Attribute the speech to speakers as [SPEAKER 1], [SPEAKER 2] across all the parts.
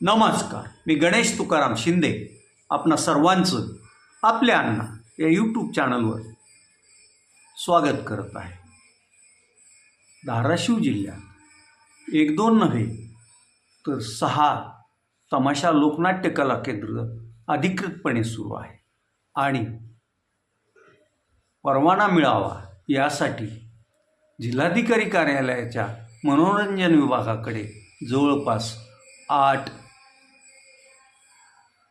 [SPEAKER 1] नमस्कार. मी गणेश तुकाराम शिंदे आपणा सर्वांचं आपल्या अण्णा या यूट्यूब चॅनलवर स्वागत करत आहे. धाराशिव जिल्ह्यात एक दोन नव्हे तर सहा तमाशा लोकनाट्य कला केंद्र अधिकृतपणे सुरू आहे. आणि परवाना मिळावा यासाठी जिल्हाधिकारी कार्यालयाच्या मनोरंजन विभागाकडे जवळपास आठ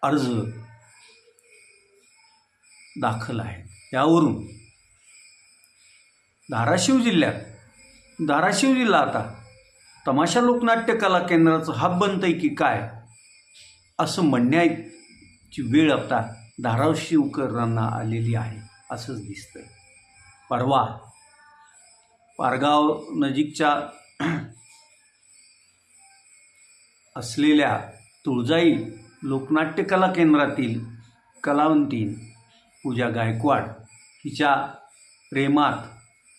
[SPEAKER 1] अर्ज दाखल आहे. यावरून धाराशिव जिल्ह्यात धाराशिव जिल्हा आता तमाशा लोकनाट्य कला केंद्राचं हब आहे की काय? असं म्हणण्याची वेळ आता धाराशिवकरांना आलेली आहे असंच दिसतंय. परवा पारगाव नजीकच्या असलेल्या तुळजाई लोकनाट्य कला केंद्रातील कलावंतीन पूजा गायकवाड हिच्या प्रेमात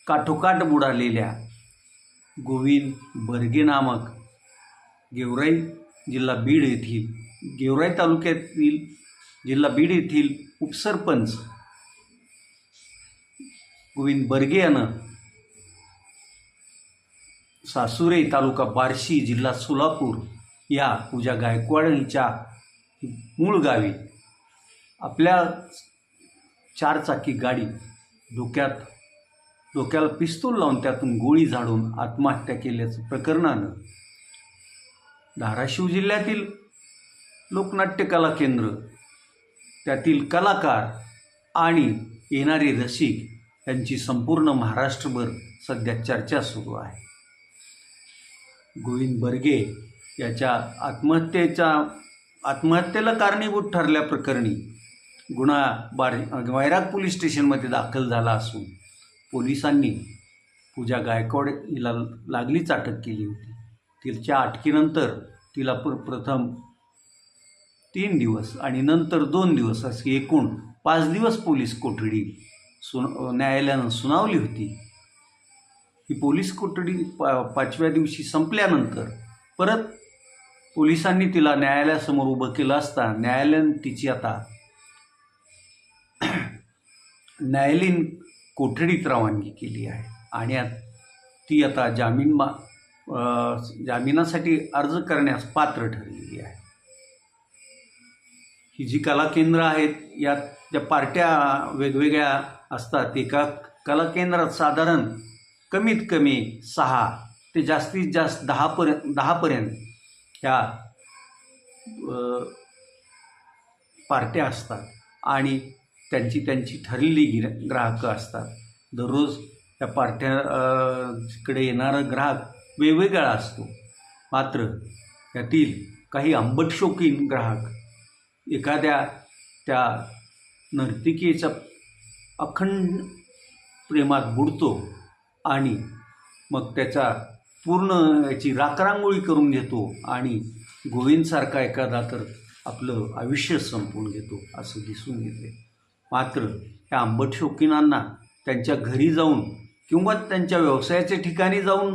[SPEAKER 1] काठोकाठ बुडालेल्या गोविंद बर्गे नामक गेवराई जिल्हा बीड येथील गेवराई तालुक्यातील जिल्हा बीड येथील उपसरपंच गोविंद बर्गे यानं सासुरे तालुका बार्शी जिल्हा सोलापूर या पूजा गायकवाड हिच्या मूळ गावी आपल्या चारचाकी गाडी डोक्यात डोक्याला पिस्तूल लावून त्यातून गोळी झाडून आत्महत्या केल्याचं प्रकरणानं धाराशिव जिल्ह्यातील लोकनाट्य कला केंद्र त्यातील कलाकार आणि येणारे रसिक यांची संपूर्ण महाराष्ट्रभर सध्या चर्चा सुरू आहे. गोविंद बर्गे याच्या आत्महत्येच्या आत्महत्येला कारणीभूत ठरल्याप्रकरणी गुन्हा बार वैराग पोलीस स्टेशनमध्ये दाखल झाला असून पोलिसांनी पूजा गायकवाड हिला लागलीच अटक केली होती. तिच्या अटकीनंतर तिला प्र प्रथम तीन दिवस आणि नंतर दोन दिवस असे एकूण पाच दिवस पोलीस कोठडी सुन न्यायालयानं सुनावली होती. ही पोलीस कोठडी पा पाचव्या दिवशी संपल्यानंतर परत पोलिसांनी तिला न्यायालयासमोर उभं केलं असता न्यायालयानं तिची आता न्यायालयीन कोठडीत रवानगी केली आहे. आणि ती आता जामीन मा जामिनासाठी अर्ज करण्यास पात्र ठरलेली आहे. ही जी कला केंद्र आहेत यात ज्या पार्ट्या वेगवेगळ्या असतात एका कला केंद्रात साधारण कमीत कमी सहा ते जास्तीत जास्त दहापर्यंत दहापर्यंत ह्या पार्ट्या असतात आणि त्यांची त्यांची ठरलेली गिर ग्राहकं असतात. दररोज त्या पार्ट्याकडे येणारा ग्राहक वेगवेगळा असतो. मात्र त्यातील काही आंबटशोकीन ग्राहक एखाद्या त्या नर्तिकेचा अखंड प्रेमात बुडतो आणि मग त्याचा पूर्ण याची राखरांगोळी करून घेतो आणि गोविंदसारखा एखादा तर आपलं आयुष्य संपवून घेतो असं दिसून येते. मात्र या आंबट शौकीनांना त्यांच्या घरी जाऊन किंवा त्यांच्या व्यवसायाच्या ठिकाणी जाऊन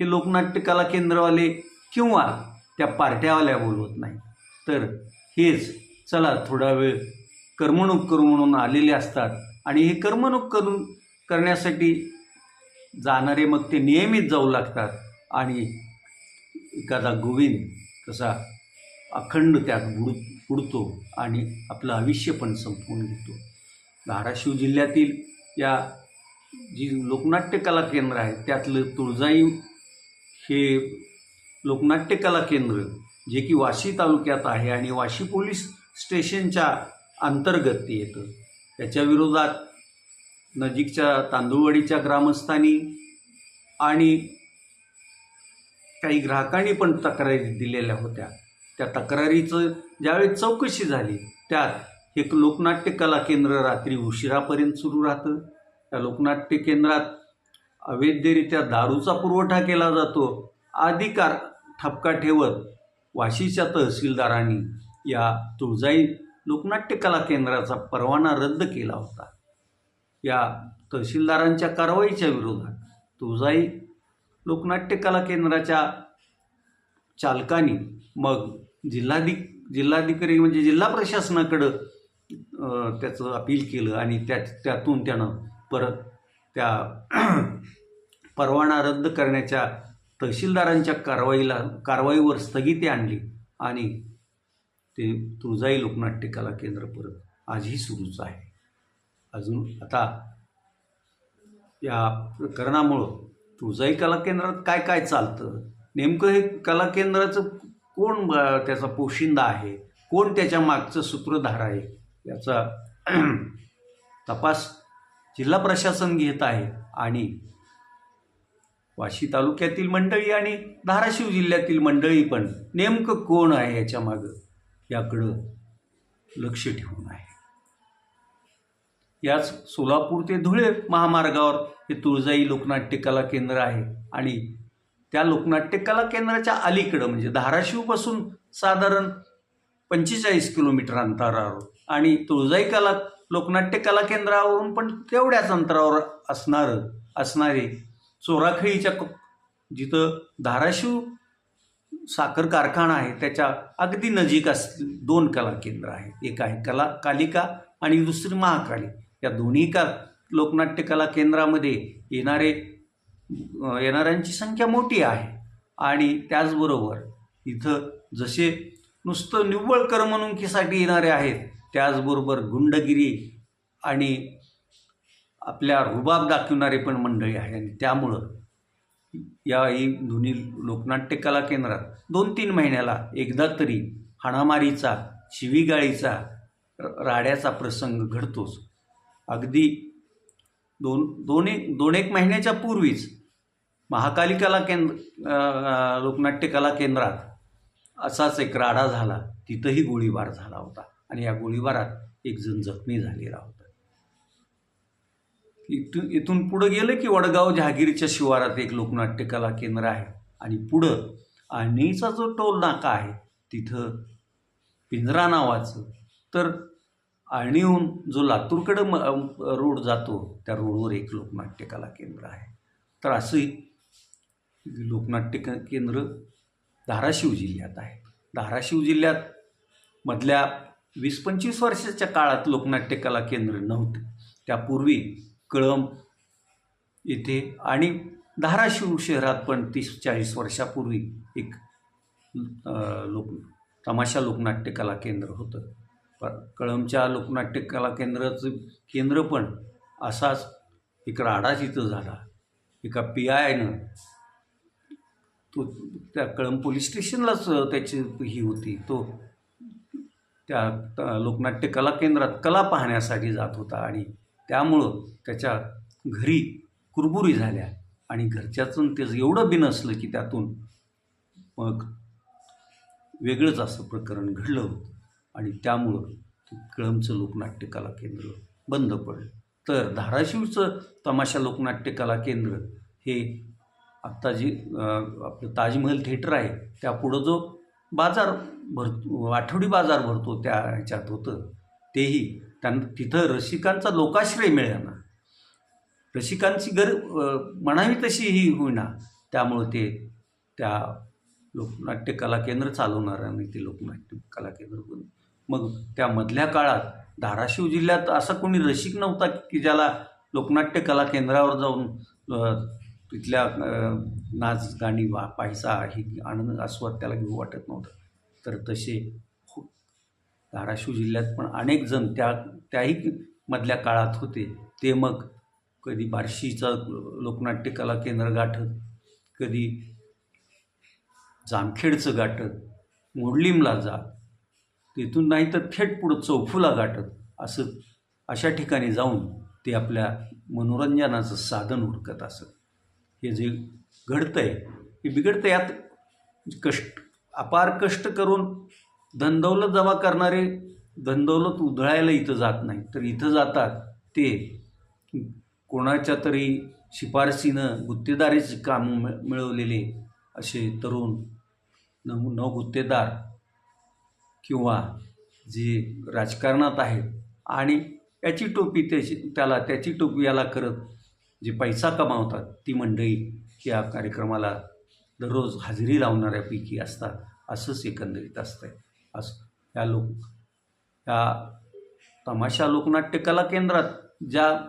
[SPEAKER 1] हे लोकनाट्य कला केंद्रवाले किंवा त्या पार्ट्यावाल्या बोलवत नाही. तर हेच चला थोडा वेळ करमणूक करू म्हणून आलेले असतात आणि हे करमणूक करून करण्यासाठी जाणारे मग ते नियमित जाऊ लागतात. आणि एखादा गोविंद कसा अखंड त्यात बुड बुडतो आणि आपलं आयुष्य पण संपवून घेतो. धाराशिव जिल्ह्यातील या जी लोकनाट्य कला केंद्र आहे त्यातलं तुळजाई हे लोकनाट्य कला केंद्र जे की वाशी तालुक्यात आहे आणि वाशी पोलीस स्टेशनच्या अंतर्गत ते येतं. त्याच्या विरोधात नजीकच्या तांदूळवाडीच्या ग्रामस्थांनी आणि काही ग्राहकांनी पण तक्रारी दिलेल्या होत्या. त्या तक्रारीचं ज्यावेळी चौकशी झाली त्यात एक लोकनाट्य कला केंद्र रात्री उशिरापर्यंत सुरू राहतं. त्या लोकनाट्य केंद्रात अवैधरित्या दारूचा पुरवठा केला जातो. आदी कार ठपका ठेवत वाशीच्या तहसीलदारांनी या तुळजाई लोकनाट्य कला केंद्राचा परवाना रद्द केला होता. या तहसीलदारांच्या कारवाईच्या विरोधात तुळजाई लोकनाट्य कला केंद्राच्या चालकांनी मग जिल्हाधिक जिल्हाधिकारी म्हणजे जिल्हा प्रशासनाकडं त्याचं अपील केलं आणि त्या त्यातून त्यानं परत त्या परवाना रद्द करण्याच्या तहसीलदारांच्या कारवाईला कारवाईवर स्थगिती आणली आणि ते तुळजाई लोकनाट्य कला केंद्र परत आजही सुरूच आहे. अजून आता या प्रकरणामुळं तुझंही कला केंद्रात काय काय चालतं? नेमकं हे कला केंद्राचं कोण त्याचा पोशिंदा आहे? कोण त्याच्या मागचं सूत्रधार आहे? याचा तपास जिल्हा प्रशासन घेत आहे आणि वाशी तालुक्यातील मंडळी आणि धाराशिव जिल्ह्यातील मंडळी पण नेमकं कोण आहे याच्या मागं? याकडं लक्ष ठेवून आहे. याच सोलापूर ते धुळे महामार्गावर हे तुळजाई लोकनाट्य कला केंद्र आहे. आणि त्या लोकनाट्य कला केंद्राच्या अलीकडं म्हणजे धाराशिवपासून साधारण पंचेचाळीस किलोमीटर अंतरावर आणि तुळजाई कला लोकनाट्य कला केंद्रावरून पण तेवढ्याच अंतरावर असणारं असणारे चोराखळीच्या जिथं धाराशिव साखर कारखाना आहे त्याच्या अगदी नजीक अस दोन कला केंद्र आहेत. एक आहे कला कालिका आणि दुसरी महाकाली. या दोन्ही का लोकनाट्य कला केंद्रामध्ये येणारे येणाऱ्यांची संख्या मोठी आहे. आणि त्याचबरोबर इथं जसे नुसतं निव्वळ करमणुकीसाठी येणारे आहेत त्याचबरोबर गुंडगिरी आणि आपल्या रुबाब दाखवणारे पण मंडळी आहे आणि त्यामुळं या ही दोन्ही लोकनाट्य कला केंद्रात दोन तीन महिन्याला एकदा तरी हाणामारीचा शिवीगाळीचा राड्याचा प्रसंग घडतोच. अगदी दोन दोन एक दोन एक महिन्याच्या पूर्वीच महाकाली कला केंद्र लोकनाट्य कला केंद्रात असाच एक राडा झाला. तिथंही गोळीबार झाला होता. आणि या गोळीबारात एक जण जखमी झालेला होता. इथून इथून पुढं गेलं की वडगाव जहागीरच्या शिवारात एक लोकनाट्य कला केंद्र आहे. आणि पुढं आणीचा जो टोल नाका आहे तिथं पिंजरा नावाचं. तर आणीहून जो लातूरकडं म रोड जातो त्या रोडवर एक लोकनाट्य कला केंद्र आहे. तर असंही लोकनाट्य क- केंद्र धाराशिव जिल्ह्यात आहे. धाराशिव जिल्ह्यात मधल्या वीस पंचवीस वर्षाच्या काळात लोकनाट्य कला केंद्र नव्हते. त्यापूर्वी कळंब येथे आणि धाराशिव शहरात पण तीस चाळीस वर्षापूर्वी एक लोक तमाशा लोकनाट्य कला केंद्र होतं. प कळमच्या लोकनाट्य कला केंद्राचं केंद्र पण असाच एक राडा तिथं झाला. एका पी आयनं. तो त्या कळम पोलीस स्टेशनलाच त्याची ही होती. तो त्या लोकनाट्य कला केंद्रात कला पाहण्यासाठी जात होता आणि त्यामुळं त्याच्या घरी कुरबुरी झाल्या आणि घरच्यातून त्याचं एवढं बिनसलं की त्यातून मग वेगळंच असं प्रकरण घडलं होतं. आणि त्यामुळं कळमचं लोकनाट्य कला केंद्र बंद पडलं. तर धाराशिवचं तमाशा लोकनाट्य कला केंद्र हे आत्ता जी आपलं ताजमहल थिएटर आहे त्या पुढं जो बाजार भरतो आठवडी बाजार भरतो त्या ह्याच्यात होतं तेही त्यांना तिथं रसिकांचा लोकाश्रय मिळेना. रसिकांची गर म्हणावी तशी ही होईना. त्यामुळं ते त्या लोकनाट्य कला केंद्र चालवणार आणि ते लोकनाट्य कला केंद्र पण मग त्या मधल्या काळात धाराशिव जिल्ह्यात असा कोणी रसिक नव्हता की ज्याला लोकनाट्य कला केंद्रावर जाऊन तिथल्या नाच गाणी वा पायसा ही आनंद आस्वाद त्याला घेऊ वाटत नव्हतं. तर तसे धाराशिव जिल्ह्यात पण अनेक जण त्या त्याही मधल्या काळात होते. ते मग कधी बार्शीचं लोकनाट्य कला केंद्र गाठत कधी जामखेडचं गाठत मोडलीमला जात तिथून नाही तर थेट पुढं चौफुला गाठत असं अशा ठिकाणी जाऊन ते आपल्या मनोरंजनाचं साधन हुडकत असत. हे जे घडतं आहे हे बिघडतं यात कष्ट अपार कष्ट करून धनदौलत जमा करणारे धनदौलत उधळायला इथं जात नाही तर इथं जातात ते कोणाच्या तरी शिफारसीनं गुत्तेदारीची कामं मिळवलेले असे तरुण नऊ नऊ गुत्तेदार किंवा जी राजकारणात आहेत आणि याची टोपी त्याची त्याला त्याची टोपी याला करत जे पैसा कमावतात ती मंडळी या कार्यक्रमाला दररोज हजेरी लावणाऱ्यापैकी असतात असंच एकंदरीत असतंय. असं या लोक या तमाशा लोकनाट्य कला केंद्रात ज्या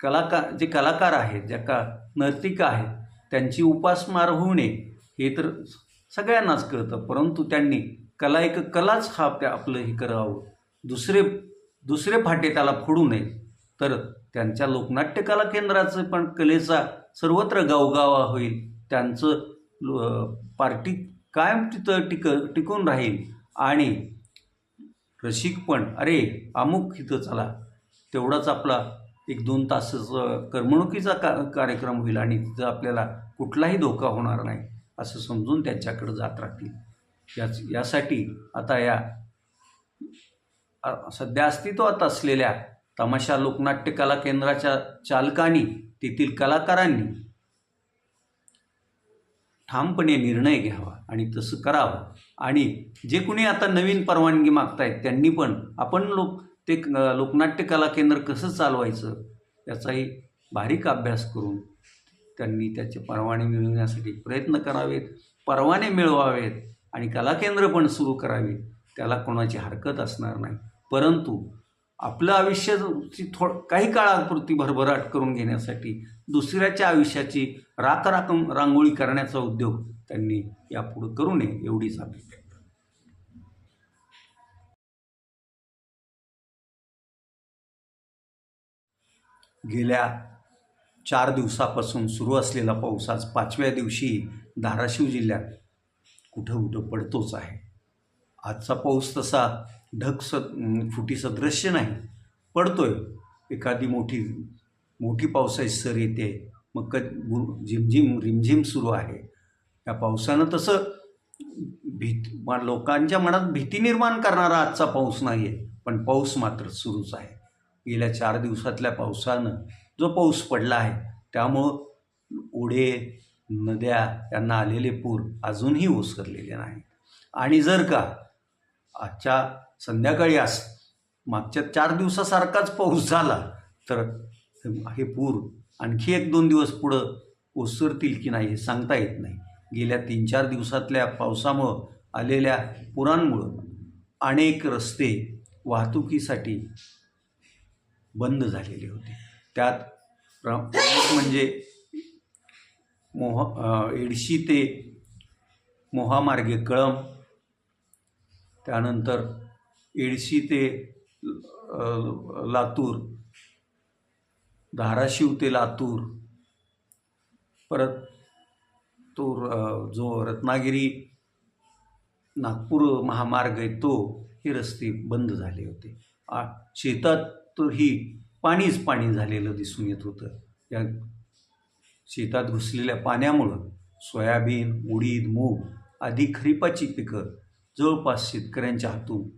[SPEAKER 1] कलाकार जे कलाकार आहेत ज्या का नर्तिका आहेत त्यांची उपासमार होऊ नये हे तर सगळ्यांनाच कळतं परंतु त्यांनी कला एक कलाच हा त्या आपलं हे करावं. दुसरे दुसरे फाटे त्याला फोडू नये. तर त्यांच्या लोकनाट्य कला केंद्राचं पण कलेचा सर्वत्र गावगावा होईल. त्यांचं पार्टी कायम तिथं टिक टिकून राहील. आणि रसिक पण अरे अमुक इथं चला. तेवढाच आपला एक दोन तासाचं करमणुकीचा का कार्यक्रम होईल आणि तिथं आपल्याला कुठलाही धोका होणार नाही असं समजून त्यांच्याकडे जात राहतील. याच यासाठी आता या सध्या अस्तित्वात असलेल्या तमाशा लोकनाट्य कला केंद्राच्या चालकांनी तेथील कलाकारांनी ठामपणे निर्णय घ्यावा आणि तसं करावं. आणि जे कुणी आता नवीन परवानगी मागतायत त्यांनी पण आपण लोक ते लोकनाट्य कला केंद्र कसं चालवायचं याचाही बारीक अभ्यास करून त्यांनी त्याचे परवाने मिळवण्यासाठी प्रयत्न करावेत परवाने मिळवावेत. आणि कलाकेंद्र पण सुरू करावी त्याला कोणाची हरकत असणार नाही. परंतु आपलं आयुष्याची थोड काही काळापुरती भरभराट करून घेण्यासाठी दुसऱ्याच्या आयुष्याची राख राखम रांगोळी करण्याचा उद्योग त्यांनी यापुढं करू नये एवढीच अपेक्षा गेल्या चार दिवसापासून सुरू असलेला पाऊस आज पाचव्या दिवशी धाराशिव जिल्ह्यात कुठं कुठं पडतोच आहे. आजचा पाऊस तसा ढग स फुटी सदृश्य नाही. पडतोय. एखादी मोठी मोठी पावसाची सर येते. मग क झिमझिम रिमझिम सुरू आहे. या पावसानं तसं भीत मा- लोकांच्या मनात भीती निर्माण करणारा आजचा पाऊस नाही आहे पण पाऊस मात्र सुरूच आहे. गेल्या चार दिवसातल्या पावसानं जो पाऊस पडला आहे त्यामुळं ओढे नद्या यांना आलेले पूर अजूनही ओसरलेले नाहीत. आणि जर का आजच्या संध्याकाळी आज मागच्या चार दिवसासारखाच पाऊस झाला तर हे पूर आणखी एक दोन दिवस पुढं ओसरतील की नाही हे सांगता येत नाही. गेल्या तीन चार दिवसातल्या पावसामुळं आलेल्या पुरांमुळं अनेक रस्ते वाहतुकीसाठी बंद झालेले होते. त्यात प्र म्हणजे मोह एडशी ते मोहामार्गे कळम त्यानंतर एडशी ते लातूर. धाराशिव ते लातूर. परत तो जो रत्नागिरी नागपूर महामार्ग आहे तो हे रस्ते बंद झाले होते. आ शेतात तर ही पाणीच पाणी झालेलं दिसून येत होतं. या शेतात घुसलेल्या पाण्यामुळं सोयाबीन उडीद मूग आदी खरीपाची पिकं जवळपास शेतकऱ्यांच्या हातून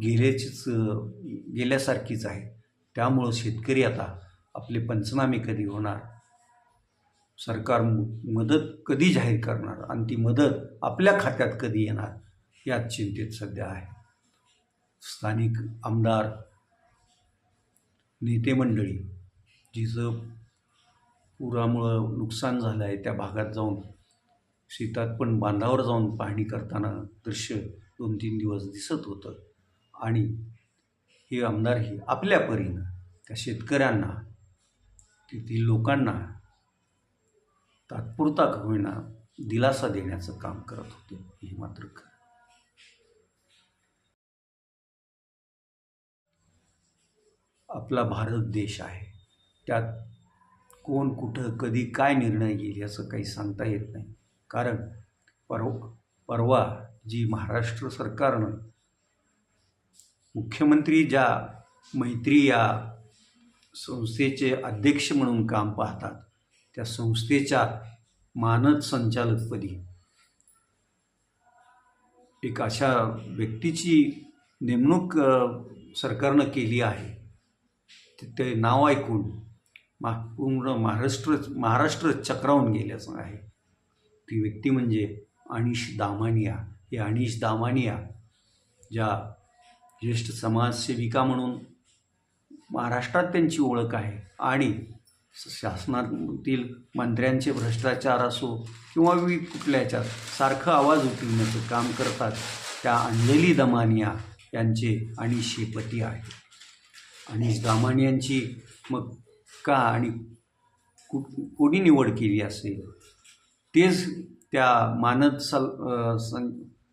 [SPEAKER 1] गेल्याचीच गेल्यासारखीच आहे त्यामुळं शेतकरी आता आपले पंचनामे कधी होणार? सरकार मदत कधी जाहीर करणार? आणि ती मदत आपल्या खात्यात कधी येणार? यात चिंतेत सध्या आहे. स्थानिक आमदार नेते मंडळी जिचं पुरामुळं नुकसान झालं आहे. त्या भागात जाऊन शेतात पण बांधावर जाऊन पाहणी करताना दृश्य दोन तीन दिवस दिसत होतं. आणि हे आमदार ही आपल्या परीनं त्या शेतकऱ्यांना तेथील लोकांना तात्पुरता होईना दिलासा देण्याचं काम करत होते. हे मात्र खरं. आपला भारत देश आहे. त्यात कोण कुठं कधी काय निर्णय घेईल याचं काही सांगता येत नाही. कारण परव परवा जी महाराष्ट्र सरकारनं मुख्यमंत्री ज्या मैत्री या संस्थेचे अध्यक्ष म्हणून काम पाहतात त्या संस्थेच्या मानद संचालकपदी एक अशा व्यक्तीची नेमणूक सरकारनं केली आहे. ते नाव ऐकून मा पूर्ण महाराष्ट्र महाराष्ट्र चक्रावून गेल्याचं आहे. ती व्यक्ती म्हणजे अनिश दामानिया. हे अनिश दामानिया ज्या ज्येष्ठ समाजसेविका म्हणून महाराष्ट्रात त्यांची ओळख आहे आणि शासनातील मंत्र्यांचे भ्रष्टाचार असो किंवा विविध कुठल्याच्या सारखं आवाज उठविण्याचं काम करतात त्या अंजली दमानिया यांचे आणि शेपती आहे आणि दामानियांची मग का आणि कु कोणी निवड केली असेल तेच त्या मानद सल सं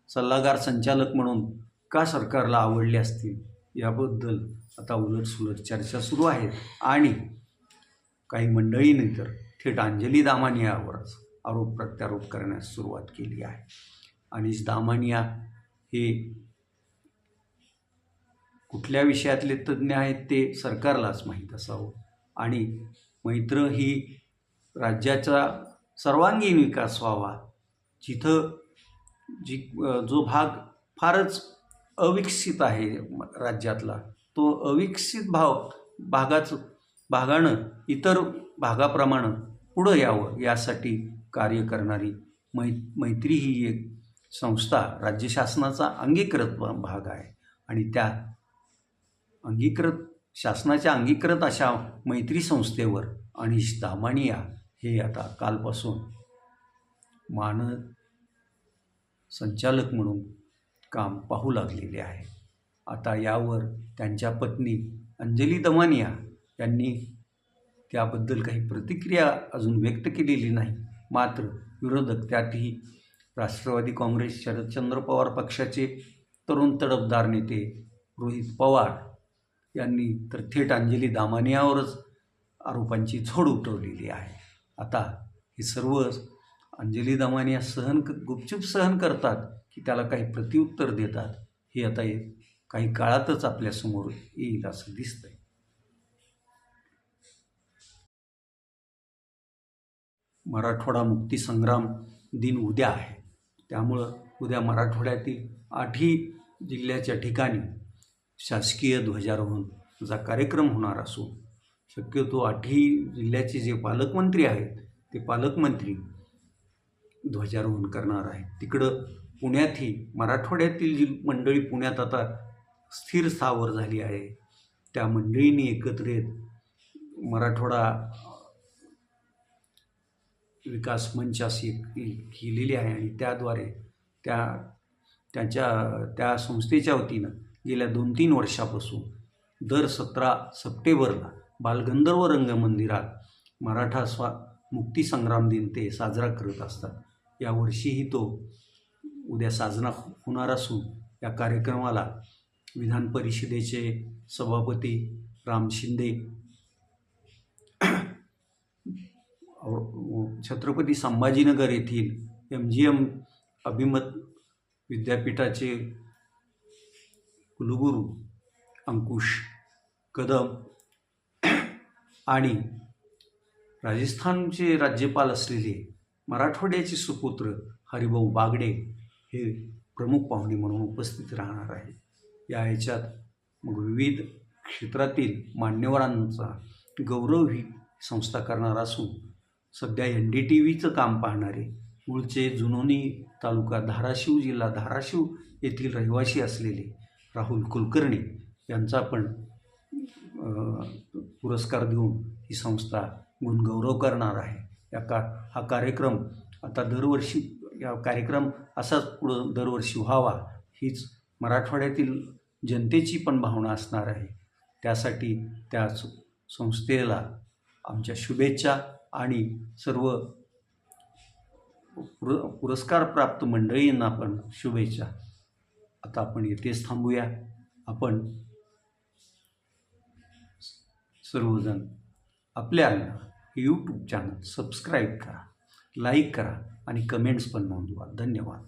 [SPEAKER 1] सल्लागार संचालक म्हणून का सरकारला आवडले असतील याबद्दल आता उलटसुलट चर्चा सुरू आहेत आणि काही मंडळींनी तर थेट अंजली दामानियावरच आरोप प्रत्यारोप करण्यास सुरुवात केली आहे. आणि दामानिया हे कुठल्या विषयातले तज्ज्ञ आहेत ते सरकारलाच माहीत असावं. आणि मैत्र ही राज्याचा सर्वांगीण विकास व्हावा. जिथं जी जो भाग फारच अविकसित आहे राज्यातला तो अविकसित भाव भागाच भागानं इतर भागाप्रमाणे पुढं यावं यासाठी कार्य करणारी मै मैत्री ही एक संस्था राज्य शासनाचा अंगीकृत भाग आहे. आणि त्या अंगीकृत शासनाच्या अंगीकृत अशा मैत्री संस्थेवर अनिश दामानिया हे आता कालपासून मान संचालक म्हणून काम पाहू लागलेले आहे आता यावर त्यांच्या पत्नी अंजली दमानिया यांनी त्याबद्दल काही प्रतिक्रिया अजून व्यक्त केलेली नाही. मात्र विरोधक त्यातही राष्ट्रवादी काँग्रेस शरदचंद्र पवार पक्षाचे तरुण तडफदार नेते रोहित पवार यांनी तर थेट अंजली दामानियावरच आरोपांची झोड उठवलेली आहे. आता हे सर्व अंजली दामानिया सहन क- गुपचूप सहन करतात की त्याला काही प्रत्युत्तर देतात हे आता हे काही काळातच आपल्यासमोर येईल असं दिसतंय. मराठवाडा मुक्तीसंग्राम दिन उद्या आहे. त्यामुळं उद्या मराठवाड्यातील आठही जिल्ह्याच्या ठिकाणी शासकीय ध्वजारोहणचा कार्यक्रम होणार असून शक्यतो आठही जिल्ह्याचे जे पालकमंत्री आहेत ते पालकमंत्री ध्वजारोहण करणार आहेत. तिकडं पुण्यातही मराठवाड्यातील जी मंडळी पुण्यात आता स्थिर स्थावर झाली आहे त्या मंडळींनी एकत्र येत मराठवाडा विकास मंच अशी एक केलेली आहे आणि त्याद्वारे त्या त्यांच्या त्या संस्थेच्या वतीनं गेल्या दोन तीन वर्षापासून. दर सतरा सप्टेंबरला बालगंधर्व रंगमंदिरात मराठा स्वा मुक्तीसंग्राम दिन ते साजरा करत असतात. यावर्षीही तो उद्या साजरा होणार असून या कार्यक्रमाला विधान परिषदेचे सभापती राम शिंदे छत्रपती संभाजीनगर येथील एम जी एम अभिमत विद्यापीठाचे कुलगुरू अंकुश कदम आणि राजस्थानचे राज्यपाल असलेले मराठवाड्याचे सुपुत्र हरिभाऊ बागडे हे प्रमुख पाहुणे म्हणून उपस्थित राहणार आहेत. या ह्याच्यात मग विविध क्षेत्रातील मान्यवरांचा गौरव ही संस्था करणार असून सध्या एन डी टी व्हीचं काम पाहणारे मूळचे जुनोनी तालुका धाराशिव जिल्हा धाराशिव येथील रहिवासी असलेले राहुल कुलकर्णी यांचा पण पुरस्कार देऊन ही संस्था गुणगौरव करणार आहे. या का हा कार्यक्रम आता दरवर्षी या कार्यक्रम असाच पुढं दरवर्षी व्हावा हीच मराठवाड्यातील जनतेची पण भावना असणार आहे. त्यासाठी त्या संस्थेला आमच्या शुभेच्छा आणि सर्व पुर पुरस्कारप्राप्त मंडळींना पण शुभेच्छा. आता आपण येथेच थांबूया. आपण सर्वजण आपल्या यूट्यूब चॅनल सबस्क्राईब करा लाईक करा आणि कमेंट्स पण नोंदवा. धन्यवाद.